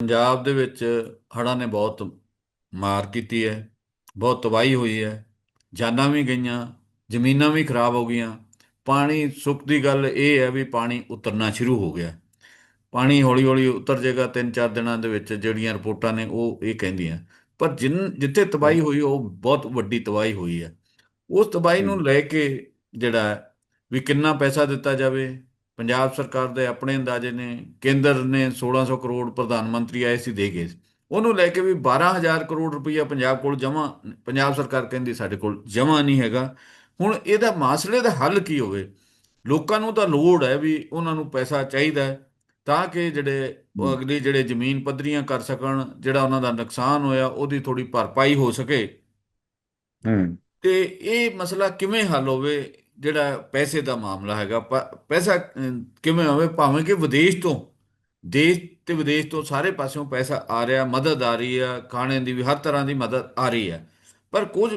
ਪੰਜਾਬ ਦੇ ਵਿੱਚ ਹੜ੍ਹਾਂ ਨੇ ਬਹੁਤ ਮਾਰ ਕੀਤੀ ਹੈ ਬਹੁਤ ਤਬਾਹੀ ਹੋਈ ਹੈ ਜਾਨਾਂ ਵੀ ਗਈਆਂ ਜ਼ਮੀਨਾਂ ਵੀ ਖਰਾਬ ਹੋ ਗਈਆਂ। ਪਾਣੀ ਸੁੱਖ ਦੀ ਗੱਲ ਇਹ ਹੈ ਵੀ ਪਾਣੀ ਉਤਰਨਾ ਸ਼ੁਰੂ ਹੋ ਗਿਆ। ਪਾਣੀ ਹੌਲੀ ਹੌਲੀ ਉਤਰ ਜਾਏਗਾ ਤਿੰਨ ਚਾਰ ਦਿਨਾਂ ਦੇ ਵਿੱਚ ਜਿਹੜੀਆਂ ਰਿਪੋਰਟਾਂ ਨੇ ਉਹ ਇਹ ਕਹਿੰਦੀਆਂ। ਪਰ ਜਿਨ ਜਿੱਥੇ ਤਬਾਹੀ ਹੋਈ ਉਹ ਬਹੁਤ ਵੱਡੀ ਤਬਾਹੀ ਹੋਈ ਹੈ। ਉਸ ਤਬਾਹੀ ਨੂੰ ਲੈ ਕੇ ਜਿਹੜਾ ਵੀ ਕਿੰਨਾ ਪੈਸਾ ਦਿੱਤਾ ਜਾਵੇ ਪੰਜਾਬ ਸਰਕਾਰ ਦੇ ਆਪਣੇ ਅੰਦਾਜ਼ੇ ਨੇ ਕੇਂਦਰ ਨੇ 1600 ਕਰੋੜ ਪ੍ਰਧਾਨ ਮੰਤਰੀ ਆਏ ਸੀ ਦੇ ਗਏ ਉਹਨੂੰ ਲੈ ਕੇ ਵੀ 12000 ਕਰੋੜ ਰੁਪਈਆ ਪੰਜਾਬ ਕੋਲ ਜਮਾ ਪੰਜਾਬ ਸਰਕਾਰ ਕਹਿੰਦੀ ਸਾਡੇ ਕੋਲ ਜਮਾ ਨਹੀਂ ਹੈਗਾ। ਹੁਣ ਇਹਦਾ ਮਾਸਲੇ ਦਾ ਹੱਲ ਕੀ ਹੋਵੇ? ਲੋਕਾਂ ਨੂੰ ਤਾਂ ਲੋੜ ਹੈ ਵੀ ਉਹਨਾਂ ਨੂੰ ਪੈਸਾ ਚਾਹੀਦਾ ਹੈ ਤਾਂ ਕਿ ਜਿਹੜੇ ਅਗਲੀ ਜਿਹੜੇ ਜ਼ਮੀਨ ਪੱਧਰੀਆਂ ਕਰ ਸਕਣ ਜਿਹੜਾ ਉਹਨਾਂ ਦਾ ਨੁਕਸਾਨ ਹੋਇਆ ਉਹਦੀ ਥੋੜੀ ਭਰਪਾਈ ਹੋ ਸਕੇ। ਹੂੰ। ਤੇ ਇਹ ਮਸਲਾ ਕਿਵੇਂ ਹੱਲ ਹੋਵੇ? ਜਿਹੜਾ ਪੈਸੇ ਦਾ ਮਾਮਲਾ ਹੈਗਾ ਪੈਸਾ ਕਿਵੇਂ ਹੋਵੇ ਭਾਵੇਂ ਕਿ ਵਿਦੇਸ਼ ਤੋਂ ਦੇਸ਼ ਤੇ ਵਿਦੇਸ਼ ਤੋਂ ਸਾਰੇ ਪਾਸਿਓਂ ਪੈਸਾ ਆ ਰਿਹਾ ਮਦਦ ਆ ਰਹੀ ਆ ਖਾਣੇ ਦੀ ਵੀ ਹਰ ਤਰ੍ਹਾਂ ਦੀ ਮਦਦ ਆ ਰਹੀ ਹੈ। ਪਰ ਕੁਝ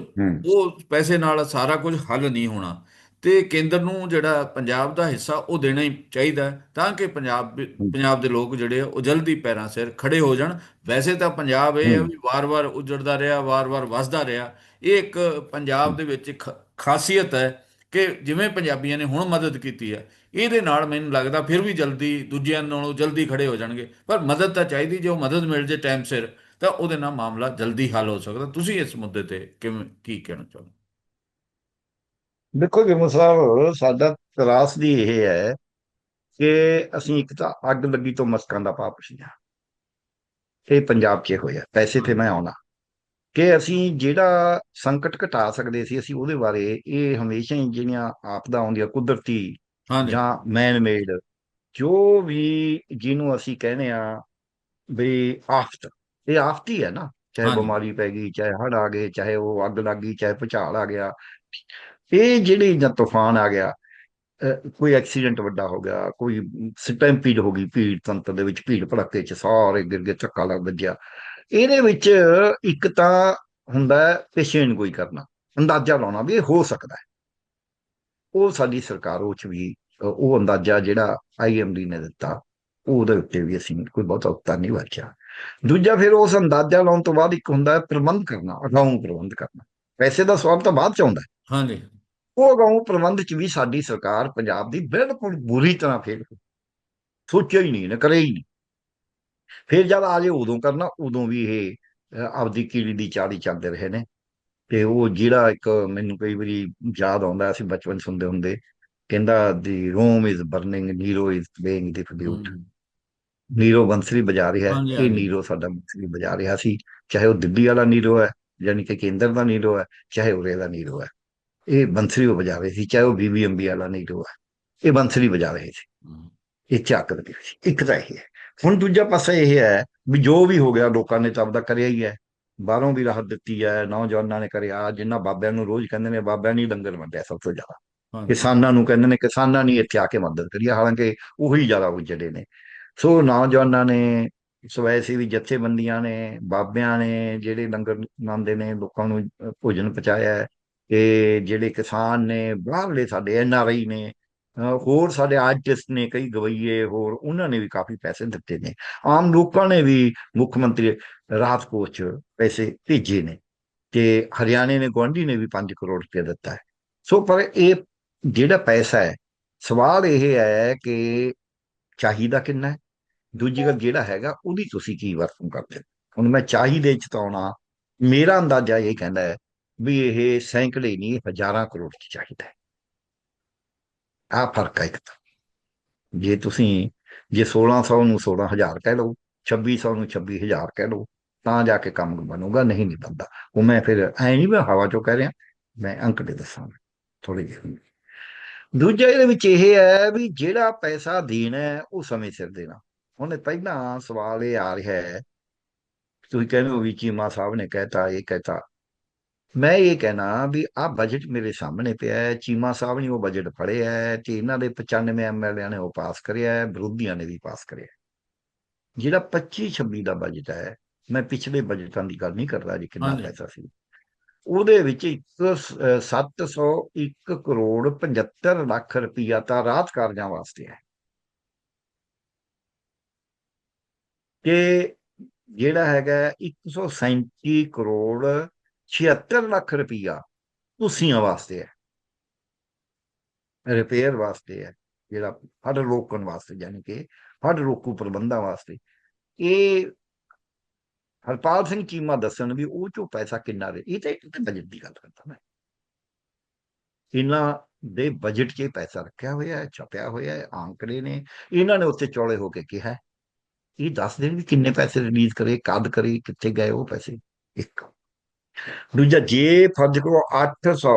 ਉਹ ਪੈਸੇ ਨਾਲ ਸਾਰਾ ਕੁਝ ਹੱਲ ਨਹੀਂ ਹੋਣਾ ਤੇ ਕੇਂਦਰ ਨੂੰ ਜਿਹੜਾ ਪੰਜਾਬ ਦਾ ਹਿੱਸਾ ਉਹ ਦੇਣਾ ਹੀ ਚਾਹੀਦਾ ਤਾਂ ਕਿ ਪੰਜਾਬ ਪੰਜਾਬ ਦੇ ਲੋਕ ਜਿਹੜੇ ਉਹ ਜਲਦੀ ਪੈਰਾਂ ਸਿਰ ਖੜੇ ਹੋ ਜਾਣ। ਵੈਸੇ ਤਾਂ ਪੰਜਾਬ ਇਹ। ਵੀ ਵਾਰ-ਵਾਰ ਉਜੜਦਾ ਰਿਹਾ ਵਾਰ-ਵਾਰ ਵਸਦਾ ਰਿਹਾ। ਇਹ ਇੱਕ ਪੰਜਾਬ ਦੇ ਵਿੱਚ ਖਾਸੀਅਤ ਹੈ ਕਿ ਜਿਵੇਂ ਪੰਜਾਬੀਆਂ ਨੇ ਹੁਣ ਮਦਦ ਕੀਤੀ ਹੈ, ਇਹਦੇ ਨਾਲ ਮੈਨੂੰ ਲੱਗਦਾ ਫਿਰ ਵੀ ਜਲਦੀ ਦੂਜਿਆਂ ਨਾਲੋਂ ਜਲਦੀ ਖੜੇ ਹੋ ਜਾਣਗੇ। ਪਰ ਮਦਦ ਤਾਂ ਚਾਹੀਦੀ, ਜੇ ਉਹ ਮਦਦ ਮਿਲ ਜੇ ਟਾਈਮ ਸਿਰ, ਤਾਂ ਉਹਦੇ ਨਾਲ ਮਾਮਲਾ ਜਲਦੀ ਹੱਲ ਹੋ ਸਕਦਾ। ਤੁਸੀਂ ਇਸ ਮੁੱਦੇ ਤੇ ਕਿਵੇਂ, ਕੀ ਕਹਿਣਾ ਚਾਹੁੰਦੇ ਦੇਖੋ ਗਿਰਮਾ ਸਾਹਿਬ, ਸਾਡਾ ਤਰਾਸਦੀ ਇਹ ਹੈ ਕਿ ਅਸੀਂ ਇੱਕ ਤਾਂ ਅੱਗ ਲੱਗੀ ਤੋਂ ਮਸਕਾਂ ਦਾ ਪਾਪ ਸੀਗਾ। ਇਹ ਪੰਜਾਬ 'ਚ ਹੋਇਆ। ਪੈਸੇ ਤੇ ਮੈਂ ਆਉਣਾ। ਕਿ ਅਸੀਂ ਜਿਹੜਾ ਸੰਕਟ ਘਟਾ ਸਕਦੇ ਸੀ ਅਸੀਂ ਉਹਦੇ ਬਾਰੇ ਇਹ ਹਮੇਸ਼ਾ ਹੀ ਜਿਹੜੀਆਂ ਆਪਦਾ ਆਉਂਦੀਆਂ ਕੁਦਰਤੀ ਜਾਂ ਮੈਨ ਮੇਡ ਜੋ ਵੀ ਜਿਹਨੂੰ ਅਸੀਂ ਕਹਿੰਦੇ ਆ ਵੀ ਆਫਤ ਇਹ ਆਫਤ ਹੀ ਨਾ ਚਾਹੇ। ਬਿਮਾਰੀ ਪੈ ਗਈ ਚਾਹੇ ਹੜ੍ਹ ਆ ਗਏ ਚਾਹੇ ਉਹ ਅੱਗ ਲੱਗ ਗਈ ਚਾਹੇ ਭੁਚਾਲ ਆ ਗਿਆ। ਇਹ ਜਿਹੜੀ ਜਾਂ ਤੂਫਾਨ ਆ ਗਿਆ ਕੋਈ ਐਕਸੀਡੈਂਟ ਵੱਡਾ ਹੋ ਗਿਆ ਕੋਈ ਸਟੈਂਪੀਡ ਹੋ ਗਈ ਭੀੜ ਤੰਤਰ ਦੇ ਵਿੱਚ ਭੀੜ ਭੜੱਕੇ ਚ ਸਾਰੇ ਗਿਰ ਗਏ ਧੱਕਾ ਲੱਗ ਵੱਜਿਆ। ਇਹਦੇ ਵਿੱਚ ਇੱਕ ਤਾਂ ਹੁੰਦਾ ਪੇਸ਼ੈਂਟ ਕੋਈ ਕਰਨਾ ਅੰਦਾਜ਼ਾ ਲਾਉਣਾ ਵੀ ਇਹ ਹੋ ਸਕਦਾ ਹੈ। ਉਹ ਸਾਡੀ ਸਰਕਾਰ ਉਹ ਚ ਵੀ ਉਹ ਅੰਦਾਜ਼ਾ ਜਿਹੜਾ ਆਈਐਮਡੀ ਨੇ ਦਿੱਤਾ ਉਹਦੇ ਉੱਤੇ ਵੀ ਅਸੀਂ ਕੋਈ ਬਹੁਤਾ ਉੱਤਾ ਨਹੀਂ ਵਰਤਿਆ ਦੂਜਾ ਫਿਰ ਉਸ ਅੰਦਾਜ਼ਾ ਲਾਉਣ ਤੋਂ ਬਾਅਦ ਇੱਕ ਹੁੰਦਾ ਹੈ ਪ੍ਰਬੰਧ ਕਰਨਾ ਅਗਾਊਂ ਪ੍ਰਬੰਧ ਕਰਨਾ। ਪੈਸੇ ਦਾ ਸਵਾਲ ਤਾਂ ਬਾਅਦ ਚ ਆਉਂਦਾ ਹੈ। ਹਾਂਜੀ। ਉਹ ਅਗਾਊਂ ਪ੍ਰਬੰਧ ਚ ਵੀ ਸਾਡੀ ਸਰਕਾਰ ਪੰਜਾਬ ਦੀ ਬਿਲਕੁਲ ਬੁਰੀ ਤਰ੍ਹਾਂ ਫੇਲ ਸੋਚਿਆ ਹੀ ਨਹੀਂ ਇਹਨੇ ਕਰਿਆ ਹੀ ਨਹੀਂ। ਫਿਰ ਜਦ ਆ ਜੇ ਉਦੋਂ ਕਰਨਾ ਉਦੋਂ ਵੀ ਇਹ ਆਪਦੀ ਕੀੜੀ ਦੀ ਚਾੜੀ ਚੱਲਦੇ ਰਹੇ ਨੇ। ਤੇ ਉਹ ਜਿਹੜਾ ਇੱਕ ਮੈਨੂੰ ਕਈ ਵਾਰੀ ਯਾਦ ਆਉਂਦਾ ਅਸੀਂ ਬਚਪਨ ਸੁਣਦੇ ਹੁੰਦੇ ਕਹਿੰਦਾ the Rome is burning Nero is playing the hmm, Nero ਬੰਸਰੀ ਵਜਾ ਰਿਹਾ। ਇਹ ਨੀਰੋ ਸਾਡਾ ਬੰਸਰੀ ਵਜਾ ਰਿਹਾ ਸੀ। ਚਾਹੇ ਉਹ ਦਿੱਲੀ ਵਾਲਾ ਨੀਰੋ ਹੈ ਯਾਨੀ ਕਿ ਕੇਂਦਰ ਦਾ ਨੀਰੋ ਹੈ ਚਾਹੇ ਉਰੇ ਦਾ ਨੀਰੋ ਹੈ। ਇਹ ਬੰਸਰੀ ਉਹ ਵਜਾ ਰਹੇ ਸੀ ਚਾਹੇ ਉਹ ਬੀਬੀਐਮਬੀ ਵਾਲਾ ਨੀਰੋ ਹੈ ਇਹ ਬੰਸਰੀ ਵਜਾ ਰਹੇ ਸੀ। ਇਹ ਝਾਕ ਹੋਈ ਸੀ ਇੱਕ ਤਾਂ ਇਹ ਹੈ। ਹੁਣ ਦੂਜਾ ਪਾਸਾ ਇਹ ਹੈ ਵੀ ਜੋ ਵੀ ਹੋ ਗਿਆ ਲੋਕਾਂ ਨੇ ਤਾਂ ਆਪਦਾ ਕਰਿਆ ਹੀ ਹੈ। ਬਾਹਰੋਂ ਵੀ ਰਾਹਤ ਦਿੱਤੀ ਹੈ ਨੌਜਵਾਨਾਂ ਨੇ ਕਰਿਆ। ਜਿੰਨਾ ਬਾਬਿਆਂ ਨੂੰ ਰੋਜ਼ ਕਹਿੰਦੇ ਨੇ ਬਾਬਿਆਂ ਨੇ ਲੰਗਰ ਵੰਡਿਆ ਸਭ ਤੋਂ ਜ਼ਿਆਦਾ। ਕਿਸਾਨਾਂ ਨੂੰ ਕਹਿੰਦੇ ਨੇ ਕਿਸਾਨਾਂ ਨੇ ਇੱਥੇ ਆ ਕੇ ਮਦਦ ਕਰੀ ਹੈ, ਹਾਲਾਂਕਿ ਉਹੀ ਜ਼ਿਆਦਾ ਉਜੜੇ ਨੇ। ਸੋ ਨੌਜਵਾਨਾਂ ਨੇ ਸਵੈ ਸੇਵੀ ਜਥੇਬੰਦੀਆਂ ਨੇ ਬਾਬਿਆਂ ਨੇ ਜਿਹੜੇ ਲੰਗਰ ਲਾਉਂਦੇ ਨੇ ਲੋਕਾਂ ਨੂੰ ਭੋਜਨ ਪਹੁੰਚਾਇਆ ਹੈ। ਤੇ ਜਿਹੜੇ ਕਿਸਾਨ ਨੇ ਬਾਹਰਲੇ ਸਾਡੇ ਐਨ ਆਰ ਆਈ ਨੇ ਹੋਰ ਸਾਡੇ ਆਰਟਿਸਟ ਨੇ ਕਈ ਗਵਈਏ ਹੋਰ ਉਹਨਾਂ ਨੇ ਵੀ ਕਾਫੀ ਪੈਸੇ ਦਿੱਤੇ ਨੇ। ਆਮ ਲੋਕਾਂ ਨੇ ਵੀ ਮੁੱਖ ਮੰਤਰੀ ਰਾਹਤ ਕੋਸ਼ 'ਚ ਪੈਸੇ ਭੇਜੇ ਨੇ ਤੇ ਹਰਿਆਣੇ ਨੇ, ਗੁਆਂਢੀ ਨੇ ਵੀ 5 ਕਰੋੜ ਰੁਪਏ ਦਿੱਤਾ ਹੈ। ਸੋ ਪਰ ਇਹ ਜਿਹੜਾ ਪੈਸਾ ਹੈ, ਸਵਾਲ ਇਹ ਹੈ ਕਿ ਚਾਹੀਦਾ ਕਿੰਨਾ ਹੈ? ਦੂਜੀ ਗੱਲ ਜਿਹੜਾ ਹੈਗਾ, ਉਹਦੀ ਤੁਸੀਂ ਕੀ ਵਰਤੋਂ ਕਰਦੇ ਹੋ? ਹੁਣ ਮੈਂ ਚਾਹੀਦੇ ਚ ਤਾਂ ਮੇਰਾ ਅੰਦਾਜ਼ਾ ਇਹ ਕਹਿੰਦਾ ਹੈ ਵੀ ਇਹ ਸੈਂਕੜੇ ਨਹੀਂ, ਹਜ਼ਾਰਾਂ ਕਰੋੜ ਚ ਚਾਹੀਦਾ ਹੈ। ਆਹ ਫ਼ਰਕ ਹੈ ਇੱਕ ਤਾਂ। ਜੇ ਤੁਸੀਂ, ਜੇ 1600 ਨੂੰ 16000 ਕਹਿ ਲਓ 2600 ਨੂੰ 26000 ਕਹਿ ਲਓ, ਤਾਂ ਜਾ ਕੇ ਕੰਮ ਬਣੂਗਾ, ਨਹੀਂ ਨਹੀਂ ਬਣਦਾ। ਉਹ ਮੈਂ ਫਿਰ ਐ ਨਹੀਂ ਮੈਂ ਹਵਾ ਚੋਂ ਕਹਿ ਰਿਹਾ, ਮੈਂ ਅੰਕੜੇ ਦੱਸਾਂਗਾ ਥੋੜੀ ਜਿਹੀ। ਦੂਜਾ ਇਹਦੇ ਵਿੱਚ ਇਹ ਹੈ ਵੀ ਜਿਹੜਾ ਪੈਸਾ ਦੇਣਾ ਉਹ ਸਮੇਂ ਸਿਰ ਦੇਣਾ। ਉਹਨੇ ਪਹਿਲਾਂ ਸਵਾਲ ਇਹ ਆ ਰਿਹਾ ਹੈ, ਤੁਸੀਂ ਕਹਿੰਦੇ ਹੋ ਵੀ ਚੀਮਾ ਸਾਹਿਬ ਨੇ ਕਹਿਤਾ, ਇਹ ਕਹਿਤਾ। ਮੈਂ ਇਹ ਕਹਿਣਾ ਵੀ ਆਹ ਬਜਟ ਮੇਰੇ ਸਾਹਮਣੇ ਪਿਆ ਹੈ ਚੀਮਾ ਸਾਹਿਬ ਨੇ ਉਹ ਬਜਟ ਫੜਿਆ ਹੈ ਤੇ ਇਹਨਾਂ ਦੇ 95 ਐਮਐਲਏ ਨੇ ਉਹ ਪਾਸ ਕਰਿਆ ਹੈ ਵਿਰੋਧੀਆਂ ਨੇ ਵੀ ਪਾਸ ਕਰਿਆ। ਜਿਹੜਾ 25 26 ਦਾ ਬਜਟ ਹੈ ਮੈਂ ਪਿਛਲੇ ਬਜਟਾਂ ਦੀ ਗੱਲ ਨਹੀਂ ਕਰਦਾ ਜੀ ਕਿੰਨਾ। ਪੈਸਾ ਸੀ ਉਹਦੇ ਵਿੱਚ ਇੱਕ ਸ- ਅਹ 701 ਕਰੋੜ 75 ਲੱਖ ਰੁਪਈਆ ਤਾਂ ਰਾਹਤ ਕਾਰਜਾਂ ਵਾਸਤੇ ਹੈ ਤੇ ਜਿਹੜਾ ਹੈਗਾ 137 ਕਰੋੜ 76 ਲੱਖ ਰੁਪਈਆ ਤੁਸੀਆਂ ਵਾਸਤੇ ਹੈ। ਰਿਪੇਅਰ ਵਾਸਤੇ ਹੈ, ਜਿਹੜਾ ਹੜ ਰੋਕਣ ਵਾਸਤੇ ਯਾਨੀ ਕਿ ਹੜ ਰੋਕੂ ਪ੍ਰਬੰਧਾਂ ਵਾਸਤੇ। ਇਹ ਹਰਪਾਲ ਸਿੰਘ ਚੀਮਾ ਦੱਸਣ ਵੀ ਉਹ ਚੋਂ ਪੈਸਾ ਕਿੰਨਾ ਦੇ, ਇਹ ਤਾਂ ਇੱਕ ਬਜਟ ਦੀ ਗੱਲ ਕਰਦਾ ਮੈਂ। ਇਹਨਾਂ ਦੇ ਬਜਟ 'ਚ ਇਹ ਪੈਸਾ ਰੱਖਿਆ ਹੋਇਆ ਹੈ, ਛਪਿਆ ਹੋਇਆ ਹੈ ਆંકੜੇ ਨੇ। ਇਹਨਾਂ ਨੇ ਉੱਤੇ ਚੌੜੇ ਹੋ ਕੇ ਕਿਹਾ ਇਹ ਦੱਸ ਦੇਣ ਵੀ ਕਿੰਨੇ ਪੈਸੇ ਰਿਲੀਜ਼ ਕਰੇ, ਕਦ ਕਰੇ, ਕਿੱਥੇ ਗਏ ਉਹ ਪੈਸੇ। ਇੱਕ ਦੂਜਾ ਜੇ ਫਰਜ਼ ਕਰੋ 800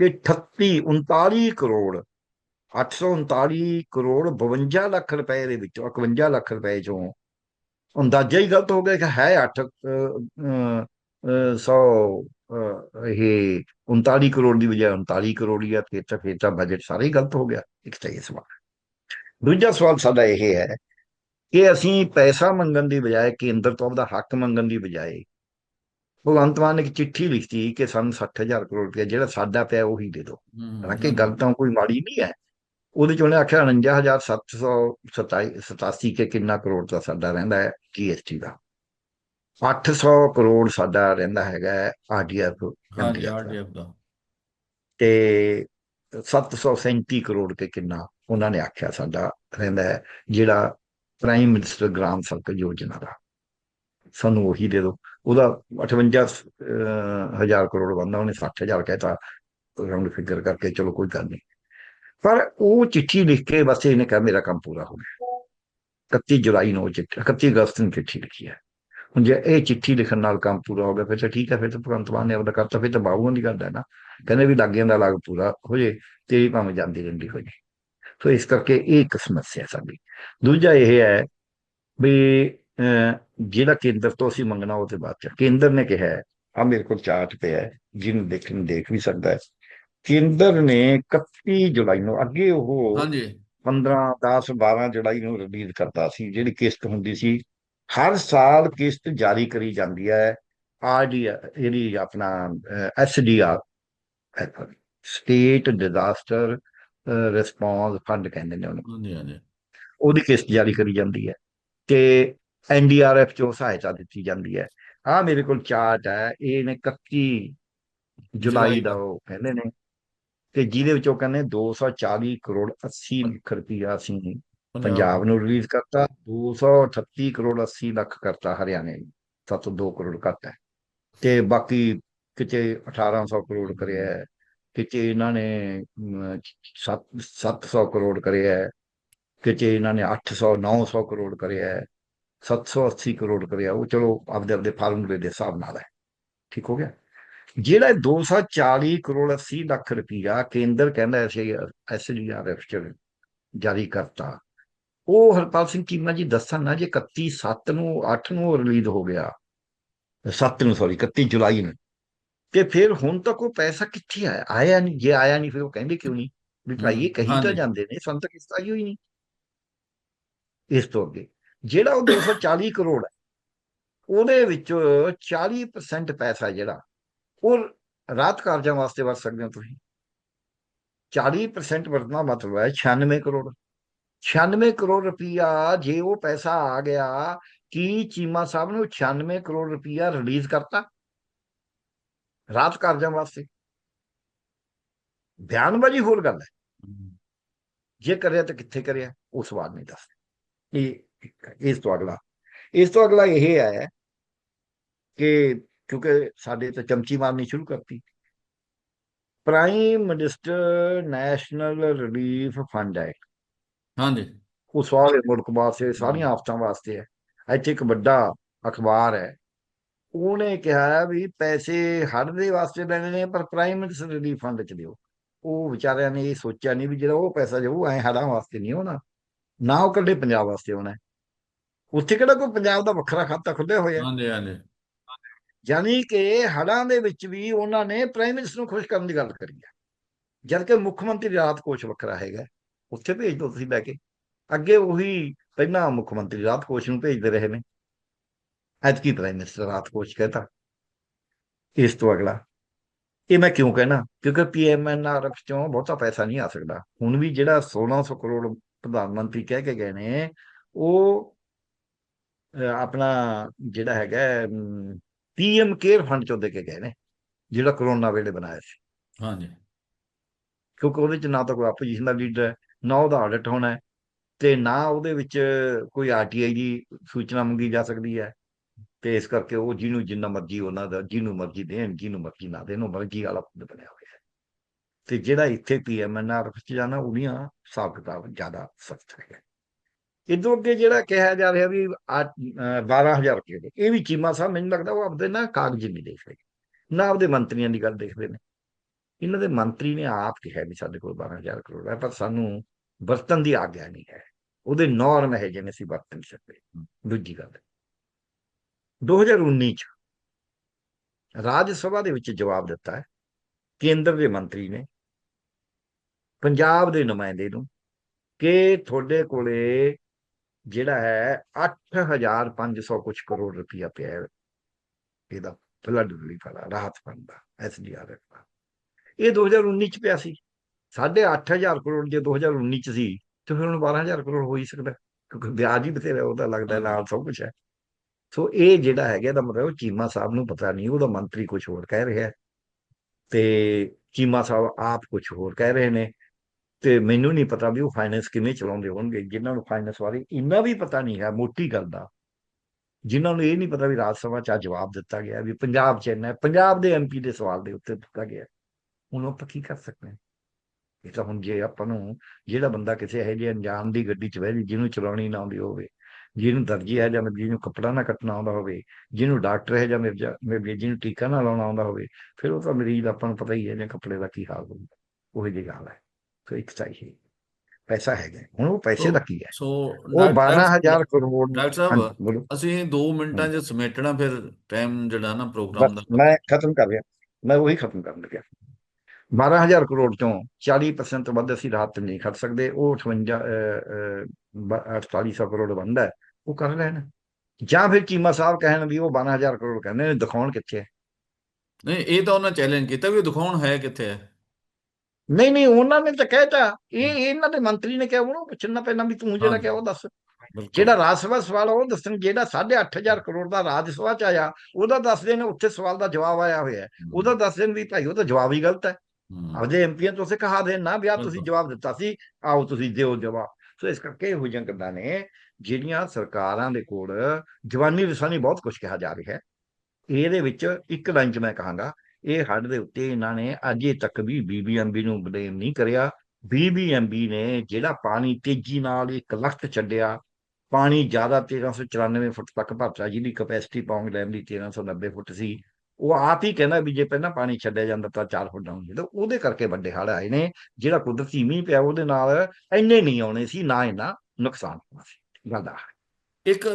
ਤੇ 38 39 ਕਰੋੜ 839 ਕਰੋੜ 52 ਲੱਖ ਰੁਪਏ ਦੇ ਵਿੱਚੋਂ 51 ਲੱਖ ਰੁਪਏ ਚੋਂ ਅੰਦਾਜ਼ਾ ਹੀ ਗਲਤ ਹੋ ਗਿਆ ਕਿ ਹੈ 8 ਸੌ ਇਹ 39 ਕਰੋੜ ਦੀ ਬਜਾਏ 39 ਕਰੋੜ ਹੀ ਆ, ਫਿਰ ਤਾਂ ਫਿਰ ਤਾਂ ਬਜਟ ਸਾਰਾ ਹੀ ਗਲਤ ਹੋ ਗਿਆ, ਇੱਕ ਤਾਂ ਇਹ ਸਵਾਲ। ਦੂਜਾ ਸਵਾਲ ਸਾਡਾ ਇਹ ਹੈ ਕਿ ਅਸੀਂ ਪੈਸਾ ਮੰਗਣ ਦੀ ਬਜਾਏ ਕੇਂਦਰ ਤੋਂ ਆਪਦਾ ਹੱਕ ਮੰਗਣ ਦੀ ਬਜਾਏ ਭਗਵੰਤ ਮਾਨ ਨੇ ਇੱਕ ਚਿੱਠੀ ਲਿਖਤੀ ਕਿ ਸਾਨੂੰ 60000 ਕਰੋੜ ਰੁਪਏ ਜਿਹੜਾ ਸਾਡਾ ਪਿਆ ਉਹੀ ਦੇ ਦਿਓ। ਹਾਲਾਂਕਿ ਗੱਲ ਤਾਂ ਕੋਈ ਮਾੜੀ ਨਹੀਂ ਹੈ। ਉਹਦੇ ਚ ਉਹਨੇ ਆਖਿਆ 49787 ਕੇ ਕਿੰਨਾ ਕਰੋੜ ਦਾ ਸਾਡਾ ਰਹਿੰਦਾ ਹੈ ਜੀਐਸਟੀ ਦਾ। 800 ਕਰੋੜ ਸਾਡਾ ਰਹਿੰਦਾ ਹੈਗਾ ਆਰਡੀਐਫ ਆਰਡੀਐਫ ਦਾ। ਤੇ 737 ਕਰੋੜ ਕੇ ਕਿੰਨਾ ਉਹਨਾਂ ਨੇ ਆਖਿਆ ਸਾਡਾ ਰਹਿੰਦਾ ਹੈ ਜਿਹੜਾ ਪ੍ਰਾਈਮ ਮਿਨਿਸਟਰ ਗ੍ਰਾਮ ਸੜਕ ਯੋਜਨਾ ਦਾ। ਸਾਨੂੰ ਉਹੀ ਦੇ ਦਿਓ। ਉਹਦਾ 58 ਹਜ਼ਾਰ ਕਰੋੜ ਬੰਦਾ ਉਹਨੇ 60000 ਕਹਿਤਾ ਰਾਉਂਡ ਫਿਗਰ ਕਰਕੇ ਚਲੋ ਕੋਈ ਗੱਲ ਨਹੀਂ। ਪਰ ਉਹ ਚਿੱਠੀ ਲਿਖ ਕੇ ਬਸ ਇਹਨੇ ਕਿਹਾ ਮੇਰਾ ਕੰਮ ਪੂਰਾ ਹੋ ਗਿਆ। 31 ਜੁਲਾਈ ਨੂੰ ਉਹ ਚਿੱਠੀ 31 ਅਗਸਤ ਨੂੰ ਚਿੱਠੀ ਲਿਖੀ ਹੈ। ਹੁਣ ਜੇ ਇਹ ਚਿੱਠੀ ਲਿਖਣ ਨਾਲ ਕੰਮ ਪੂਰਾ ਹੋ ਗਿਆ, ਫਿਰ ਤਾਂ ਠੀਕ ਹੈ, ਫਿਰ ਤਾਂ ਭਗਵੰਤ ਮਾਨ ਨੇ ਆਪਦਾ ਕਰਤਾ, ਫਿਰ ਤਾਂ ਬਾਬੂਆਂ ਦੀ ਗੱਲ ਹੈ ਨਾ। ਕਹਿੰਦੇ ਵੀ ਲਾਗਿਆਂ ਦਾ ਲਾਗ ਪੂਰਾ ਹੋ ਜੇ ਤੇਰੀ ਭਾਵੇਂ ਜਾਂਦੀ ਰਹਿੰਦੀ ਹੋ ਜੇ ਸੋ ਇਸ ਕਰਕੇ ਇਹ ਇੱਕ ਸਮੱਸਿਆ ਸਾਡੀ। ਦੂਜਾ ਇਹ ਹੈ ਵੀ ਜਿਹੜਾ ਕੇਂਦਰ ਤੋਂ ਅਸੀਂ ਮੰਗਣਾ ਉਹ ਤੇ ਬਾਅਦ ਚ ਕੇਂਦਰ ਨੇ ਕਿਹਾ ਆ ਮੇਰੇ ਕੋਲ ਚਾਰਟ ਪਿਆ ਹੈ ਜਿਹਨੂੰ ਦੇਖਣ ਦੇਖ ਵੀ ਸਕਦਾ ਹੈ। ਕੇਂਦਰ ਨੇ 31 ਜੁਲਾਈ ਨੂੰ ਅੱਗੇ ਉਹ ਹਾਂਜੀ। 15 10 12 ਜੁਲਾਈ ਨੂੰ ਰਿਲੀਜ਼ ਕਰਦਾ ਸੀ ਜਿਹੜੀ ਕਿਸ਼ਤ ਹੁੰਦੀ ਸੀ ਹਰ ਸਾਲ ਕਿਸ਼ਤ ਜਾਰੀ ਕਰੀ ਜਾਂਦੀ ਹੈ। ਆਰਡੀ ਇਹਦੀ ਆਪਣਾ SDR state disaster response fund ਕਹਿੰਦੇ ਨੇ ਉਹਨੂੰ। ਹਾਂਜੀ ਹਾਂਜੀ। ਉਹਦੀ ਕਿਸ਼ਤ ਜਾਰੀ ਕਰੀ ਜਾਂਦੀ ਹੈ। ਤੇ ਐਨਡੀਆਰਐਫ ਚੋਂ ਸਹਾਇਤਾ ਦਿੱਤੀ ਜਾਂਦੀ ਹੈ। ਆ ਮੇਰੇ ਕੋਲ ਚਾਰਟ ਹੈ ਇਹ ਨੇ 31 ਜੁਲਾਈ ਦਾ। ਉਹ ਕਹਿੰਦੇ ਨੇ ਤੇ ਜਿਹਦੇ ਵਿੱਚੋਂ ਕਹਿੰਦੇ 240 ਕਰੋੜ 80 ਲੱਖ ਰੁਪਈਆ ਅਸੀਂ ਪੰਜਾਬ। ਨੂੰ ਰਿਲੀਜ਼ ਕਰਤਾ 238 ਕਰੋੜ 80 ਲੱਖ ਕਰਤਾ ਹਰਿਆਣੇ ਨੂੰ। 702 ਕਰੋੜ ਘੱਟ ਹੈ। ਤੇ ਬਾਕੀ ਕਿਤੇ 1800 ਕਰੋੜ ਕਰਿਆ ਹੈ ਕਿਤੇ ਇਹਨਾਂ ਨੇ 700 ਕਰੋੜ ਕਰਿਆ ਹੈ ਕਿਤੇ ਇਹਨਾਂ ਨੇ 800 900 ਕਰੋੜ ਕਰਿਆ ਹੈ। 780 ਕਰੋੜ ਕਰਿਆ ਉਹ ਚਲੋ ਆਪਦੇ ਆਪਦੇ ਫਾਰਮੂਲੇ ਦੇ ਹਿਸਾਬ ਨਾਲ ਹੈ। ਠੀਕ ਹੋ ਗਿਆ? ਜਿਹੜਾ 240 ਕਰੋੜ 80 ਲੱਖ ਰੁਪਈਆ ਕੇਂਦਰ ਕਹਿੰਦਾ ਐਸੇ ਐਸਡੀਆਰਐਫ ਚ ਜਾਰੀ ਕਰਤਾ ਉਹ ਹਰਪਾਲ ਸਿੰਘ ਚੀਮਾ ਜੀ ਦੱਸਣ ਨਾ ਜੇ 31 7 ਨੂੰ 8 ਨੂੰ ਰਿਲੀਜ਼ ਹੋ ਗਿਆ 7 ਨੂੰ ਸੌਰੀ 31 ਜੁਲਾਈ ਨੂੰ ਤੇ ਫਿਰ ਹੁਣ ਤੱਕ ਉਹ ਪੈਸਾ ਕਿੱਥੇ ਆਇਆ? ਆਇਆ ਨਹੀਂ ਜੇ ਆਇਆ ਨਹੀਂ ਫਿਰ ਉਹ ਕਹਿੰਦੇ ਕਿਉਂ ਨਹੀਂ? ਵੀ ਭਾਈ ਇਹ ਕਹੀ ਤਾਂ। ਜਾਂਦੇ ਨੇ ਸਾਨੂੰ ਤਾਂ ਕਿਸ਼ਤ ਆਈ ਹੋਈ ਨਹੀਂ। ਇਸ ਤੋਂ ਅੱਗੇ। ਜਿਹੜਾ ਉਹ 240 ਕਰੋੜ ਹੈ ਉਹਦੇ ਵਿੱਚ 40% ਪੈਸਾ ਜਿਹੜਾ ਉਹ ਰਾਤ ਕਾਰਜਾਂ ਵਾਸਤੇ ਵਰਤ ਸਕਦੇ ਹੋ ਤੁਸੀਂ। 40% ਵਰਤਣਾ ਮਤਲਬ ਹੈ 96 ਕਰੋੜ। 96 ਕਰੋੜ ਰੁਪਈਆ ਜੇ ਉਹ ਪੈਸਾ ਆ ਗਿਆ ਕੀ ਚੀਮਾ ਸਾਹਿਬ ਨੂੰ 96 ਕਰੋੜ ਰੁਪਈਆ ਰਿਲੀਜ਼ ਕਰਤਾ? ਰਾਤ ਕਾਰਜਾਂ ਵਾਸਤੇ। ਬਿਆਨਬਾਜ਼ੀ ਹੋਰ ਗੱਲ ਹੈ। ਜੇ ਕਰਿਆ ਤਾਂ ਕਿੱਥੇ ਕਰਿਆ? ਉਹ ਸਵਾਲ ਨਹੀਂ ਦੱਸਦੇ। ਇਹ ਇਸ ਤੋਂ ਅਗਲਾ। ਇਸ ਤੋਂ ਅਗਲਾ ਇਹ ਹੈ ਕਿ ਕਿਉਂਕਿ ਸਾਡੇ ਤਾਂ ਚਮਚੀ ਮਾਰਨੀ ਸ਼ੁਰੂ ਕਰਤੀ। Prime minister national relief fund ਹੈ ਹਾਂਜੀ। ਉਹ ਸਾਰੇ ਮੁਲਕ ਵਾਸਤੇ ਸਾਰੀਆਂ ਆਫਤਾਂ ਵਾਸਤੇ ਹੈ। ਇੱਥੇ ਇੱਕ ਵੱਡਾ ਅਖਬਾਰ ਹੈ। ਉਹਨੇ ਕਿਹਾ ਵੀ ਪੈਸੇ ਹੜ੍ਹ ਦੇ ਵਾਸਤੇ ਲੈਣੇ ਨੇ ਪਰ ਪ੍ਰਾਈਮ ਮਿਨਿਸਟਰ ਰਿਲੀਫ ਫੰਡ ਚ ਦਿਓ। ਉਹ ਵਿਚਾਰਿਆਂ ਨੇ ਇਹ ਸੋਚਿਆ ਨਹੀਂ ਵੀ ਜਿਹੜਾ ਉਹ ਪੈਸਾ ਜੋ ਐ ਹੜ੍ਹਾਂ ਵਾਸਤੇ ਨਹੀਂ ਹੋਣਾ ਨਾ ਉਹ ਕੱਲੇ ਪੰਜਾਬ ਵਾਸਤੇ ਹੋਣਾ। ਉੱਥੇ ਕਿਹੜਾ ਕੋਈ ਪੰਜਾਬ ਦਾ ਵੱਖਰਾ ਖਾਤਾ ਖੁੱਲਿਆ ਹੋਇਆ? ਹਾਂਜੀ ਹਾਂਜੀ। ਯਾਨੀ ਕਿ ਹੜ੍ਹਾਂ ਦੇ ਵਿੱਚ ਵੀ ਉਹਨਾਂ ਨੇ ਪ੍ਰਾਈਮ ਮਿਨਿਸਟਰ ਨੂੰ ਖੁਸ਼ ਕਰਨ ਦੀ ਗੱਲ ਕਰੀ ਹੈ ਜਦ ਕਿ ਮੁੱਖ ਮੰਤਰੀ ਰਾਹਤ ਕੋਸ਼ ਵੱਖਰਾ ਹੈਗਾ। ਉੱਥੇ ਭੇਜ ਦਿਓ ਤੁਸੀਂ ਲੈ ਕੇ। ਅੱਗੇ ਉਹੀ ਪਹਿਲਾਂ ਮੁੱਖ ਮੰਤਰੀ ਰਾਹਤ ਕੋਸ਼ ਨੂੰ ਭੇਜਦੇ ਰਹੇ ਨੇ। ਐਤਕੀ ਪ੍ਰਾਈਮ ਮਿਨਿਸਟਰ ਰਾਹਤ ਕੋਸ਼ ਕਹਤਾ। ਇਸ ਤੋਂ ਅਗਲਾ ਇਹ ਮੈਂ ਕਿਉਂ ਕਹਿਣਾ? ਕਿਉਂਕਿ ਪੀਐਮਐਨਆਰਐਫ ਚੋਂ ਬਹੁਤਾ ਪੈਸਾ ਨਹੀਂ ਆ ਸਕਦਾ। ਹੁਣ ਵੀ ਜਿਹੜਾ 1600 ਕਰੋੜ ਪ੍ਰਧਾਨ ਮੰਤਰੀ ਕਹਿ ਕੇ ਗਏ ਨੇ ਉਹ ਆਪਣਾ ਜਿਹੜਾ ਹੈਗਾ ਪੀਐਮ ਕੇਅਰ ਫੰਡ ਚੋਂ ਦੇ ਕੇ ਗਏ ਨੇ ਜਿਹੜਾ ਕਰੋਨਾ ਵੇਲੇ ਬਣਾਇਆ ਸੀ। ਹਾਂਜੀ। ਕਿਉਂਕਿ ਉਹਦੇ ਚ ਨਾ ਤਾਂ ਕੋਈ ਆਪੋਜੀਸ਼ਨ ਦਾ ਲੀਡਰ ਹੈ ਨਾ ਉਹਦਾ ਆਡਿਟ ਹੋਣਾ ਹੈ ਤੇ ਨਾ ਉਹਦੇ ਵਿੱਚ ਕੋਈ ਆਰਟੀਆਈ ਦੀ ਸੂਚਨਾ ਮੰਗੀ ਜਾ ਸਕਦੀ ਹੈ ਤੇ ਇਸ ਕਰਕੇ ਉਹ ਜਿਹਨੂੰ ਜਿੰਨਾ ਮਰਜ਼ੀ ਉਹਨਾਂ ਦਾ ਜਿਹਨੂੰ ਮਰਜ਼ੀ ਦੇਣ ਜਿਹਨੂੰ ਮਰਜ਼ੀ ਨਾ ਦੇਣ ਉਹ ਮਰਜ਼ੀ ਵਾਲਾ ਫੰਡ ਬਣਿਆ ਹੋਇਆ ਹੈ। ਤੇ ਜਿਹੜਾ ਇੱਥੇ ਪੀਐਮਐਨਆਰ ਚ ਜਾਣਾ ਉਹਦੀਆਂ ਹਿਸਾਬ ਕਿਤਾਬ ਜ਼ਿਆਦਾ ਸਖਤ ਹੈ ਇਦੋਂ ਅੱਗੇ ਜਿਹੜਾ ਕਿਹਾ ਜਾ ਰਿਹਾ ਵੀ ਆ- ਅਹ 12000 ਰੁਪਏ ਇਹ ਵੀ ਚੀਮਾ ਸਾਹਿਬ ਮੈਨੂੰ ਲੱਗਦਾ ਉਹ ਆਪਦੇ ਨਾ ਕਾਗਜ਼ ਨਹੀਂ ਦੇਖ ਰਹੇ ਨਾ ਆਪਦੇ ਮੰਤਰੀਆਂ ਦੀ ਗੱਲ ਦੇਖਦੇ ਨੇ। ਇਹਨਾਂ ਦੇ ਮੰਤਰੀ ਨੇ ਆਪ ਕਿਹਾ ਵੀ ਸਾਡੇ ਕੋਲ 12000 ਕਰੋੜ ਹੈ ਪਰ ਸਾਨੂੰ ਵਰਤਨ ਦੀ ਆਗਿਆ ਨਹੀਂ ਹੈ। ਉਹਦੇ ਨੋਰਮ ਹੈ ਜਿਹਨੇ ਅਸੀਂ ਵਰਤ ਨਹੀਂ ਸਕਦੇ। ਦੂਜੀ ਗੱਲ 2019 ਚ ਰਾਜ ਸਭਾ ਦੇ ਵਿੱਚ ਜਵਾਬ ਦਿੱਤਾ ਹੈ ਕੇਂਦਰ ਦੇ ਮੰਤਰੀ ਨੇ ਪੰਜਾਬ ਦੇ ਨੁਮਾਇੰਦੇ ਨੂੰ ਕਿ ਤੁਹਾਡੇ ਕੋਲੇ ਜਿਹੜਾ ਹੈ 8500 ਕੁਝ ਕਰੋੜ ਰੁਪਇਆ ਪਿਆ ਹੈ। ਇਹਦਾ ਫਲੱਡ ਰਿਲੀਫ ਵਾਲਾ, ਰਾਹਤ ਫੰਡ ਦਾ ਐਸਡੀਆਰਐਫ ਦਾ। ਇਹ 2019 ਚ ਪਿਆ ਸੀ। ਸਾਢੇ ਅੱਠ ਹਜ਼ਾਰ ਕਰੋੜ ਜੇ 2019 ਚ ਸੀ, ਤੇ ਫਿਰ ਹੁਣ 12000 ਕਰੋੜ ਹੋ ਹੀ ਸਕਦਾ ਕਿਉਂਕਿ ਵਿਆਜ ਹੀ ਬਥੇਰਾ ਉਹਦਾ ਲੱਗਦਾ ਨਾਲ ਸਭ ਕੁਝ ਹੈ। ਸੋ ਇਹ ਜਿਹੜਾ ਹੈਗਾ, ਇਹਦਾ ਮਤਲਬ ਚੀਮਾ ਸਾਹਿਬ ਨੂੰ ਪਤਾ ਨਹੀਂ, ਉਹਦਾ ਮੰਤਰੀ ਕੁਝ ਹੋਰ ਕਹਿ ਰਿਹਾ ਤੇ ਚੀਮਾ ਸਾਹਿਬ ਆਪ ਕੁਝ ਹੋਰ ਕਹਿ ਰਹੇ ਨੇ। ਤੇ ਮੈਨੂੰ ਨਹੀਂ ਪਤਾ ਵੀ ਉਹ ਫਾਈਨੈਂਸ ਕਿਵੇਂ ਚਲਾਉਂਦੇ ਹੋਣਗੇ, ਜਿਨ੍ਹਾਂ ਨੂੰ ਫਾਈਨੈਂਸ ਬਾਰੇ ਇੰਨਾ ਵੀ ਪਤਾ ਨਹੀਂ ਹੈ ਮੋਟੀ ਗੱਲ ਦਾ, ਜਿਨ੍ਹਾਂ ਨੂੰ ਇਹ ਨਹੀਂ ਪਤਾ ਵੀ ਰਾਜ ਸਭਾ ਚ ਆ ਜਵਾਬ ਦਿੱਤਾ ਗਿਆ, ਵੀ ਪੰਜਾਬ ਚ ਇੰਨਾ ਪੰਜਾਬ ਦੇ ਐਮਪੀ ਦੇ ਸਵਾਲ ਦੇ ਉੱਤੇ ਦਿੱਤਾ ਗਿਆ। ਹੁਣ ਆਪਾਂ ਕੀ ਕਰ ਸਕਦੇ ਹਾਂ? ਇਹ ਤਾਂ ਹੁਣ ਜੇ ਆਪਾਂ ਨੂੰ ਜਿਹੜਾ ਬੰਦਾ ਕਿਸੇ ਇਹੋ ਜਿਹੇ ਅਣਜਾਣ ਦੀ ਗੱਡੀ ਚ ਬਹਿ ਜੇ, ਜਿਹਨੂੰ ਚਲਾਉਣੀ ਨਾ ਆਉਂਦੀ ਹੋਵੇ, ਜਿਹਨੂੰ ਦਰਜੀ ਹੈ ਜਾਂ ਜਿਹਨੂੰ ਕੱਪੜਾ ਨਾ ਕੱਟਣਾ ਆਉਂਦਾ ਹੋਵੇ, ਜਿਹਨੂੰ ਡਾਕਟਰ ਹੈ ਜਾਂ ਮਿਰਜਾ, ਮਿਰਜੇ, ਜਿਹਨੂੰ ਟੀਕਾ ਨਾ ਲਾਉਣਾ ਆਉਂਦਾ ਹੋਵੇ, ਫਿਰ ਉਹ ਤਾਂ ਮਰੀਜ਼ ਦਾ ਆਪਾਂ ਨੂੰ ਪਤਾ ਹੀ ਹੈ ਜਾਂ ਕੱਪੜੇ ਦਾ ਕੀ ਹਾਲ ਹੁੰਦਾ, ਉਹ ਜਿਹੀ ਗੱਲ ਹੈ। ਸੋ ਇੱਕ ਚਾਹੀਏ। ਪੈਸਾ ਹੈਗਾ। ਹੁਣ ਉਹ ਪੈਸੇ ਦਾ ਕੀ ਹੈ ਸੋ ਉਹ 12000 ਕਰੋੜ ਡਾਕਟਰ ਸਾਹਿਬ ਅਸੀਂ 2 ਮਿੰਟਾਂ 'ਚ ਸਮੇਟਣਾ ਫਿਰ ਟਾਈਮ ਜਿਹੜਾ ਨਾ ਪ੍ਰੋਗਰਾਮ ਦਾ। ਮੈਂ ਖਤਮ ਕਰ ਰਿਹਾ। ਮੈਂ ਉਹੀ ਖਤਮ ਕਰਨ ਲੱਗਿਆ। 12000 ਕਰੋੜ ਚੋਂ 40% ਤੋਂ ਵੱਧ ਅਸੀਂ ਰਾਹਤ ਨਹੀਂ ਖੜ ਸਕਦੇ। ਉਹ 58 4800 ਕਰੋੜ ਬਣਦਾ ਹੈ, ਉਹ ਕਰ ਲੈਣ। ਜਾਂ ਫਿਰ ਚੀਮਾ ਸਾਹਿਬ ਕਹਿਣ ਵੀ ਉਹ 12000 ਕਰੋੜ ਕਹਿੰਦੇ ਨੇ ਦਿਖਾਉਣ ਕਿੱਥੇ ਹੈ? ਨਹੀਂ ਇਹ ਤਾਂ ਉਹਨਾਂ ਚੈਲੰਜ ਕੀਤਾ ਵੀ ਦਿਖਾਉਣ ਹੈ ਕਿੱਥੇ ਹੈ। ਨਹੀਂ ਨਹੀਂ ਉਹਨਾਂ ਨੇ ਤਾਂ ਕਹਿਤਾ ਇਹ ਇਹਨਾਂ ਦੇ ਮੰਤਰੀ ਨੇ ਕਿਹਾ ਉਹਨੂੰ ਪੁੱਛਣਾ ਪੈਣਾ ਵੀ ਤੂੰ ਜਿਹੜਾ। ਕਿਹਾ ਉਹ ਦੱਸ। ਜਿਹੜਾ ਰਾਜ ਸਭਾ ਸਵਾਲ ਉਹ ਦੱਸਣ ਜਿਹੜਾ 8500 ਕਰੋੜ ਦਾ ਰਾਜ ਸਭਾ ਚ ਆਇਆ ਉਹਦਾ ਦੱਸ ਦੇਣ ਉੱਥੇ ਸਵਾਲ ਦਾ ਜਵਾਬ ਆਇਆ ਹੋਇਆ। ਉਹਦਾ ਦੱਸ ਦੇਣ ਵੀ ਭਾਈ ਉਹ ਤਾਂ ਜਵਾਬ ਹੀ ਗਲਤ ਹੈ। ਆਪਦੇ ਐਮਪੀਆਂ ਤੋਂ ਤੁਸੀਂ ਕਹਾ ਦੇਣ ਨਾ ਵੀ ਆ ਤੁਸੀਂ। ਜਵਾਬ ਦਿੱਤਾ ਸੀ ਆਓ ਤੁਸੀਂ ਦਿਓ ਜਵਾਬ। ਸੋ ਇਸ ਕਰਕੇ ਇਹੋ ਜਿਹੀਆਂ ਗੱਲਾਂ ਨੇ ਜਿਹੜੀਆਂ ਸਰਕਾਰਾਂ ਦੇ ਕੋਲ ਜਵਾਨੀ ਵਿਸਾਨੀ ਬਹੁਤ ਕੁਝ ਕਿਹਾ ਜਾ ਰਿਹਾ ਹੈ। ਇਹਦੇ ਵਿੱਚ ਇੱਕ ਲਾਈਨ ਚ ਮੈਂ ਕਹਾਂਗਾ ਇਹ ਹੱਡ ਦੇ ਉੱਤੇ ਇਹਨਾਂ ਨੇ ਅਜੇ ਤੱਕ ਵੀ ਬੀਬੀਐਮਬੀ ਨੂੰ ਬਲੇਮ ਨਹੀਂ ਕਰਿਆ। ਬੀਬੀਐਮਬੀ ਨੇ ਜਿਹੜਾ ਪਾਣੀ ਤੇਜ਼ੀ ਨਾਲ ਇੱਕ ਲਖਤ ਛੱਡਿਆ, ਪਾਣੀ ਜ਼ਿਆਦਾ 1394 ਫੁੱਟ ਤੱਕ ਭਰਤਾ, ਜਿਹਦੀ ਕਪੈਸਿਟੀ ਪੌਂਗ ਡੈਮ ਦੀ 1390 ਫੁੱਟ ਸੀ। ਉਹ ਆਪ ਹੀ ਕਹਿੰਦਾ ਵੀ ਜੇ ਪਹਿਲਾਂ ਪਾਣੀ ਛੱਡਿਆ ਜਾਂਦਾ ਤਾਂ 4 ਫੁੱਟ ਡਾਊਨ ਜਾਂਦਾ ਉਹਦੇ ਕਰਕੇ ਵੱਡੇ ਹੜ੍ਹ ਆਏ ਨੇ, ਜਿਹੜਾ ਕੁਦਰਤੀ ਮੀਂਹ ਪਿਆ ਉਹਦੇ ਨਾਲ ਇੰਨੇ ਨਹੀਂ ਆਉਣੇ ਸੀ, ਨਾ ਇੰਨਾ ਨੁਕਸਾਨ ਹੋਣਾ ਸੀ। ਗੱਲ ਦਾ ਇੱਕ